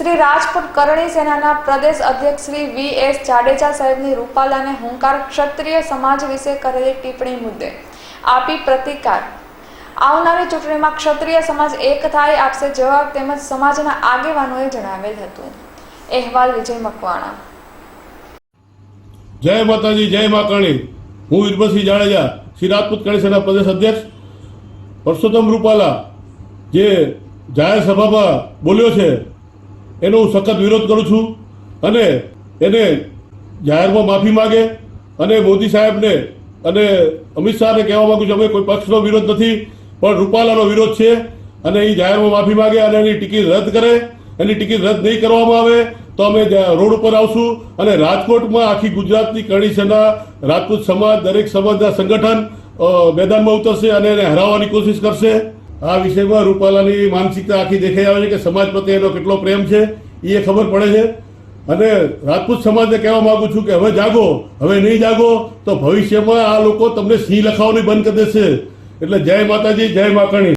શ્રી રાજપૂત કરણી સેનાના પ્રદેશ અધ્યક્ષ Shri V S Jadeja સાહેબની રૂપાલાને હુંકાર ક્ષત્રિય સમાજ વિશે કરેલી ટિપ્પણી મુદ્દે. આપી પ્રતિકાર. આવનારી ચૂંટણીમાં ક્ષત્રિય સમાજ એક થાય આપશે જવાબ તેમજ સમાજના આગેવાનોએ જણાવેલ હતું. અહેવાલ વિજય મકવાણા. જય માતાજી, જય મા કરણી હું વીરભસિંહ જાડેજા, શ્રી રાજપૂત કરણી સેના પ્રદેશ અધ્યક્ષ. પરસોત્તમ રૂપાલા જે જાહેર સભામાં બોલ્યો છે એનો હું સખત વિરોધ કરું છું અને એને જાહેરમાં માફી માગે અને મોદી સાહેબને અને અમિત શાહને કહેવા માંગુ છું, અમે કોઈ પક્ષનો વિરોધ નથી, પણ રૂપાલાનો વિરોધ છે અને એ જાહેરમાં માફી માગે અને એની ટિકિટ રદ કરે, એની ટિકિટ રદ નહીં કરવામાં આવે તો અમે રોડ ઉપર આવશું અને રાજકોટમાં આખી ગુજરાતની કરણી સેના, રાજપૂત સમાજ, દરેક સમાજના સંગઠન મેદાનમાં ઉતરશે અને એને હરાવવાની કોશિશ કરશે. આ વિષયમાં રૂપાલાની માનસિકતા આખી દેખાઈ આવે છે કે સમાજ પ્રત્યે એનો કેટલો પ્રેમ છે એ ખબર પડે છે. અને રાજપૂત સમાજને કહેવા માંગુ છું કે હવે જાગો, હવે નહીં જાગો, તો ભવિષ્યમાં આ લોકો તમને સિંહ લખાવવાની બંધ કરી દેશે. એટલે જય માતાજી, જય મા કરણી